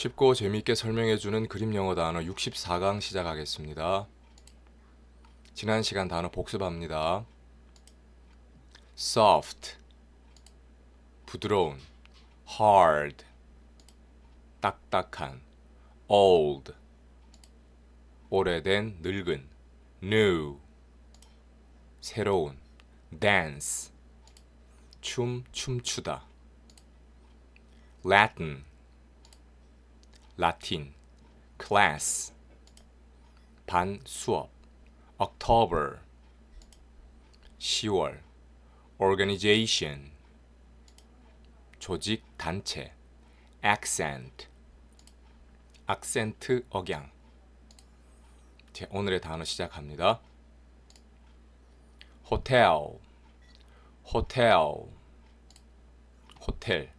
쉽고 재미있게 설명해주는 그림 영어 단어 64강 시작하겠습니다. 지난 시간 단어 복습합니다. soft 부드러운 hard 딱딱한 old 오래된 늙은 new 새로운 dance 춤 춤추다 Latin 라틴 class 반 수업 October 10월 organization 조직 단체 accent 악센트 억양 자, 오늘의 단어 시작합니다. 호텔 호텔 호텔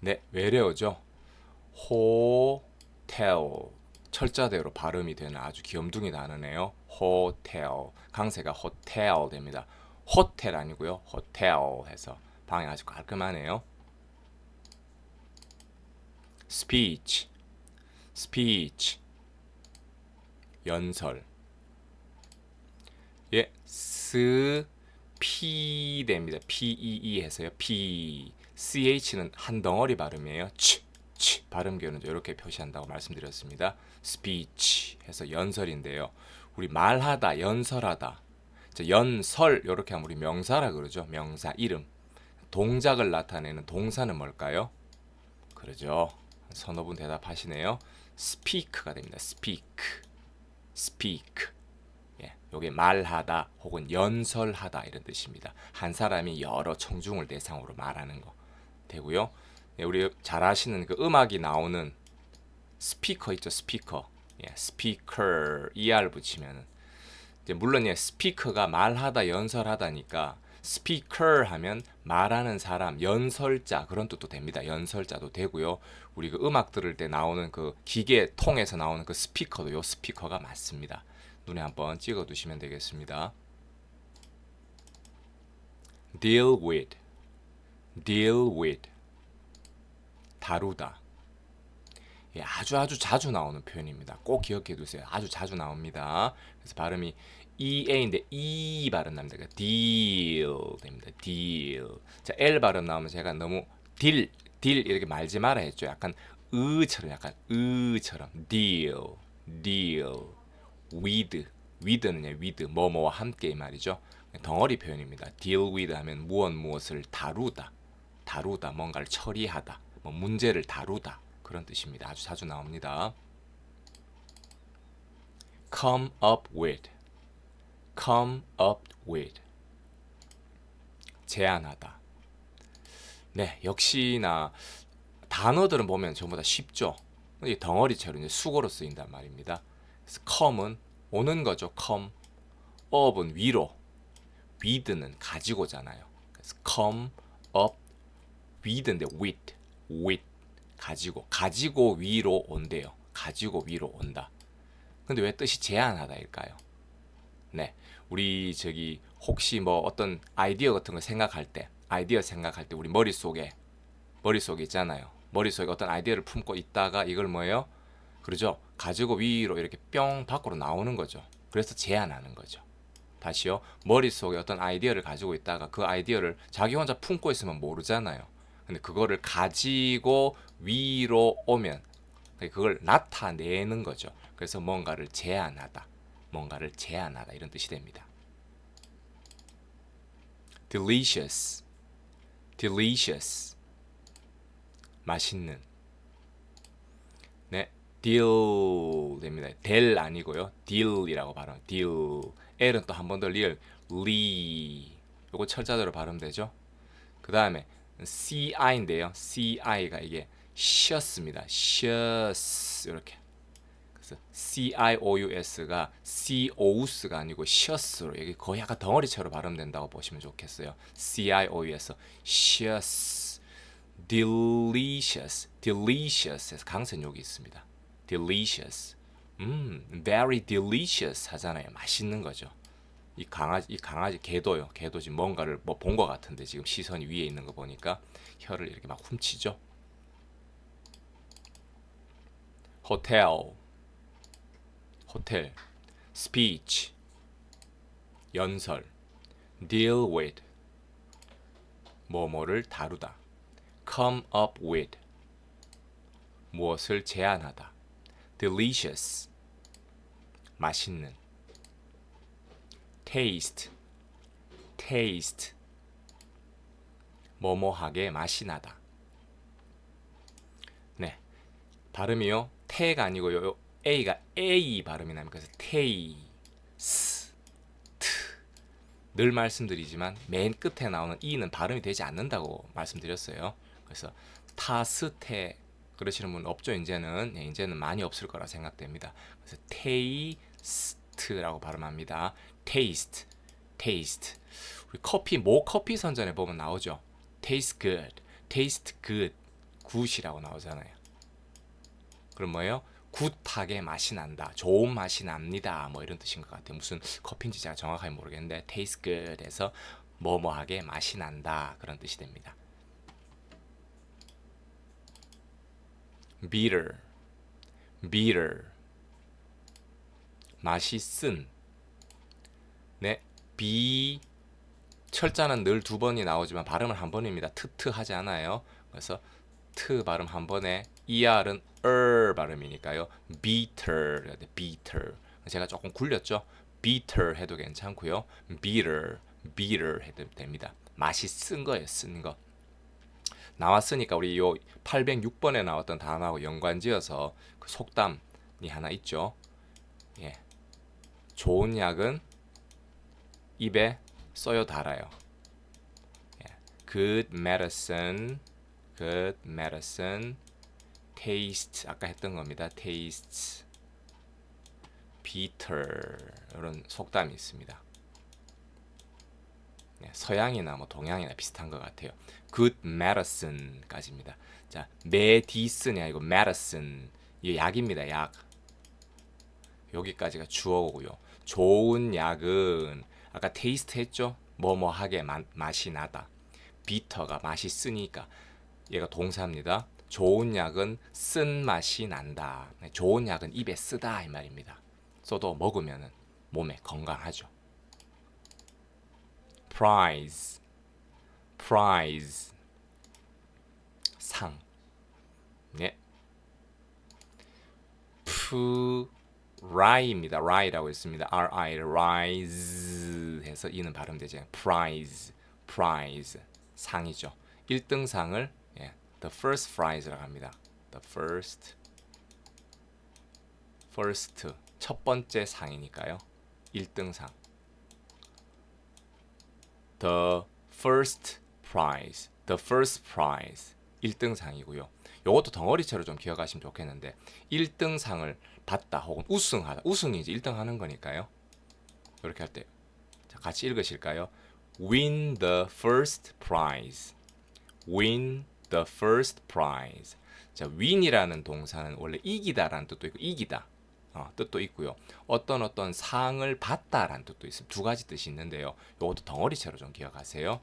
네 외래어죠. 호텔 철자대로 발음이 되는 아주 귀염둥이 단어네요. 호텔 강세가 호텔 됩니다. 호텔 아니고요. 호텔 해서 방이 아주 깔끔하네요. speech speech 연설 예, 스, 피 됩니다. P E E 해서요. P C H는 한 덩어리 발음이에요. 치, 치 발음 교는 이렇게 표시한다고 말씀드렸습니다. speech 해서 연설인데요. 우리 말하다, 연설하다. 자, 연설 이렇게 하면 우리 명사라 그러죠. 명사 이름. 동작을 나타내는 동사는 뭘까요? 그러죠. 서너 분 대답하시네요. speak가 됩니다. speak. speak. 예, 요게 말하다 혹은 연설하다 이런 뜻입니다. 한 사람이 여러 청중을 대상으로 말하는 거 되고요. 예, 우리 잘 아시는 그 음악이 나오는 스피커 있죠, 스피커. 예, 스피커 er 붙이면 이제 물론 예, 스피커가 말하다 연설하다니까 스피커 하면 말하는 사람, 연설자 그런 뜻도 됩니다. 연설자도 되고요. 우리 그 음악 들을 때 나오는 그 기계 통에서 나오는 그 스피커도 요 스피커가 맞습니다. 눈에 한번 찍어 두시면 되겠습니다. deal with deal with 다루다 예, 아주 아주 자주 나오는 표현입니다. 꼭 기억해 두세요. 아주 자주 나옵니다. 그래서 발음이 EA인데 E 발음 납니다. 그러니까 deal 됩니다. deal. 자, L 발음 나오면 제가 너무 딜, 딜 이렇게 말지 마라 했죠. 약간 으처럼 약간 으처럼 deal, deal with, with는요, with 뭐뭐와 함께 이 말이죠. 덩어리 표현입니다. deal with 하면 무엇 무엇을 다루다, 다루다, 뭔가를 처리하다, 뭐 문제를 다루다 그런 뜻입니다. 아주 자주 나옵니다. come up with, come up with 제안하다. 네, 역시나 단어들은 보면 전부 다 쉽죠. 이 덩어리처럼 이제 수고로 쓰인단 말입니다. 그래서 come은 오는 거죠. come. up은 위로. with는 가지고잖아요. 그래서 come up with인데 with, with 가지고 가지고 위로 온대요. 가지고 위로 온다. 근데 왜 뜻이 제한하다일까요? 네, 우리 저기 혹시 뭐 어떤 아이디어 같은 거 생각할 때, 아이디어 생각할 때 우리 머릿 속에 머릿 속에 있잖아요. 머릿 속에 어떤 아이디어를 품고 있다가 이걸 뭐예요? 그러죠. 가지고 위로 이렇게 뿅 밖으로 나오는 거죠. 그래서 제한하는 거죠. 다시요. 머릿속에 어떤 아이디어를 가지고 있다가 그 아이디어를 자기 혼자 품고 있으면 모르잖아요. 근데 그거를 가지고 위로 오면 그걸 나타내는 거죠. 그래서 뭔가를 제한하다. 뭔가를 제한하다 이런 뜻이 됩니다. delicious delicious 맛있는 네 deal 됩니다. 델 아니고요. deal이라고 발음. deal. L은 또 한 번 더 리얼 리. 요거 철자대로 발음되죠. 그 다음에 CI인데요. CI가 이게 쉬었습니다. 쉬었 이렇게. 그래서 CIOUS가 COUS가 아니고 쉬었으로 이게 거의 약간 덩어리처럼 발음된다고 보시면 좋겠어요. CIOUS 쉬었 delicious delicious에서 강세욕이 있습니다. delicious 음 very delicious 하잖아요. 맛있는 거죠. 이 강아지 이 강아지 개도요. 개도 지금 뭔가를 뭐 본 것 같은데 지금 시선이 위에 있는 거 보니까 혀를 이렇게 막 훔치죠. 호텔. 호텔. speech 연설. deal with. 뭐뭐를 다루다. come up with. 무엇을 제안하다. delicious. 맛있는 taste taste 뭐뭐하게 맛이 나다 네 발음이요 태가 아니고 요 a가 a 발음이 납니다 taste 늘 말씀드리지만 맨 끝에 나오는 e는 발음이 되지 않는다고 말씀드렸어요. 그래서 타스테 그러시는 분 없죠. 이제는 예, 이제는 많이 없을 거라 생각됩니다. 그래서 테이스트라고 발음합니다. Taste, taste. 우리 커피 모 커피 선전에 보면 나오죠. taste good, taste good, 굿이라고 나오잖아요. 그럼 뭐예요? 굿하게 맛이 난다. 좋은 맛이 납니다. 뭐 이런 뜻인 것 같아요. 무슨 커피인지 제가 정확하게 모르겠는데 taste good에서 뭐뭐하게 맛이 난다 그런 뜻이 됩니다. bitter, bitter 맛이 쓴. 네, b 철자는 늘 두 번이 나오지만 발음은 한 번입니다. 트트 하지 않아요. 그래서 트 발음 한 번에 er은 er 발음이니까요. bitter bitter. 제가 조금 굴렸죠. bitter 해도 괜찮고요. bitter, bitter 해도 됩니다. 맛이 쓴 거예요. 쓴 거. 나왔으니까 우리 요 806번에 나왔던 단어하고 연관지어서 그 속담이 하나 있죠. 예. 좋은 약은 입에 써요 달아요. 예. Good medicine, good medicine, taste 아까 했던 겁니다. taste, bitter 이런 속담이 있습니다. 예, 서양이나 뭐 동양이나 비슷한 것 같아요. Good medicine까지입니다. 자, medicine이 아니고 medicine 이 약입니다. 약. 여기까지가 주어고요. 좋은 약은 아까 테이스트 했죠? 뭐뭐하게 마- 맛이 나다. 비터가 맛이 쓰니까 얘가 동사입니다. 좋은 약은 쓴 맛이 난다. 네, 좋은 약은 입에 쓰다 이 말입니다. 써도 먹으면 몸에 건강하죠. prize, prize, 상. 네. 프라이입니다. 라이라고 있습니다. R-I, rise 해서 이는 발음되죠. prize, prize, 상이죠. 1등 상을 예, the first prize라고 합니다. the first, first, 첫 번째 상이니까요. 1등 상. the first prize, the first prize, 1등 상이고요. 요것도 덩어리째로 좀 기억하시면 좋겠는데 1등 상을 받다 혹은 우승하다. 우승이 이제 1등 하는 거니까요. 이렇게 할 때. 자, 같이 읽으실까요? win the first prize. win the first prize. 자, win이라는 동사는 원래 이기다라는 뜻도 있고 이기다. 어, 뜻도 있고요. 어떤 어떤 상을 받다라는 뜻도 있습니다. 두 가지 뜻이 있는데요. 이것도 덩어리째로 좀 기억하세요.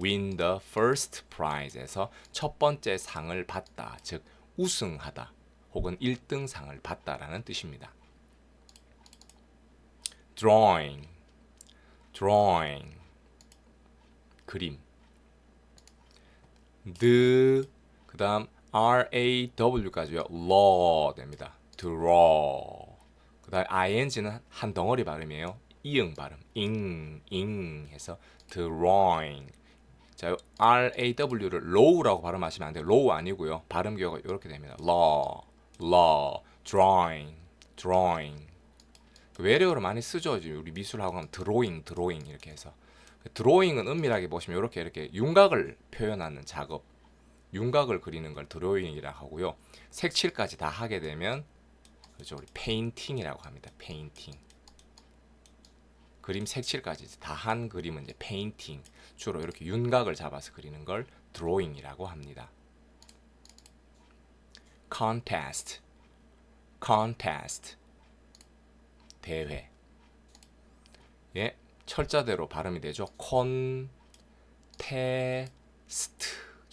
win the first prize에서 첫 번째 상을 받다, 즉 우승하다 혹은 1등 상을 받다라는 뜻입니다. drawing, drawing, 그림. the 그다음 r a w까지요. law 됩니다. draw. 그다음 ing는 한 덩어리 발음이에요. 이응 발음. 잉, 잉 해서 drawing. 자, R A W를 low라고 발음하시면 안 돼요. low 아니고요. 발음 기호가 이렇게 됩니다. law, law, drawing, drawing. 그 외래어로 많이 쓰죠. 지금 우리 미술하고 하면 drawing, drawing 이렇게 해서. 드로잉은 은밀하게 보시면 이렇게 이렇게 윤곽을 표현하는 작업, 윤곽을 그리는 걸 드로잉이라 하고요. 색칠까지 다 하게 되면 그렇죠. 우리 페인팅이라고 합니다. 페인팅. 그림 색칠까지 다 한 그림은 이제 페인팅. 주로 이렇게 윤곽을 잡아서 그리는 걸 드로잉이라고 합니다. contest, contest, 대회. 예, 철자대로 발음이 되죠. 콘테스트.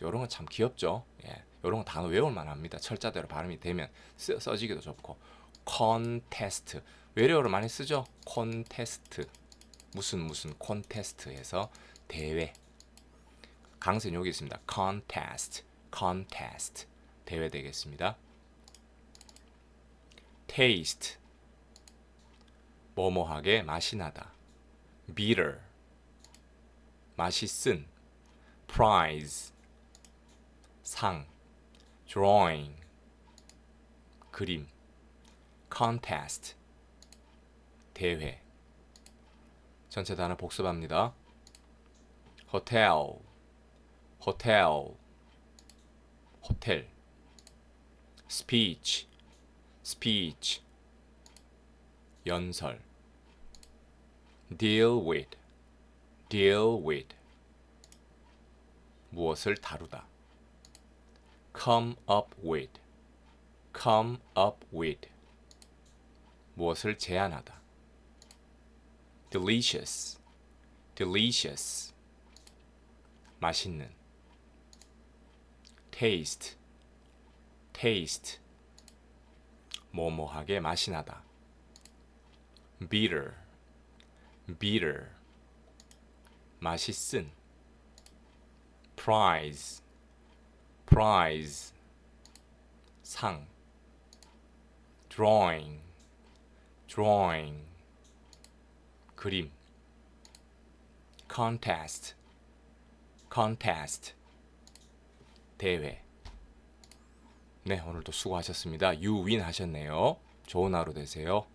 이런 건 참 귀엽죠. 예, 이런 거 단어 외울 만 합니다. 철자대로 발음이 되면 쓰, 써지기도 좋고 콘테스트 외래어로 많이 쓰죠. 콘테스트 무슨 무슨 콘테스트에서 대회 강세는 여기 있습니다. contest contest 대회 되겠습니다. taste 뭐뭐하게 맛이 나다. bitter 맛이 쓴 prize 상 drawing 그림 contest 대회 전체 단어 복습합니다. hotel hotel 호텔 speech speech 연설 deal with deal with 무엇을 다루다 come up with come up with 무엇을 제안하다 delicious delicious 맛있는 taste taste 뭐뭐하게 맛이 나다 bitter bitter 맛이 쓴 prize prize 상 drawing drawing 그림 contest contest 대회 네 오늘도 수고하셨습니다 win 하셨네요 좋은 하루 되세요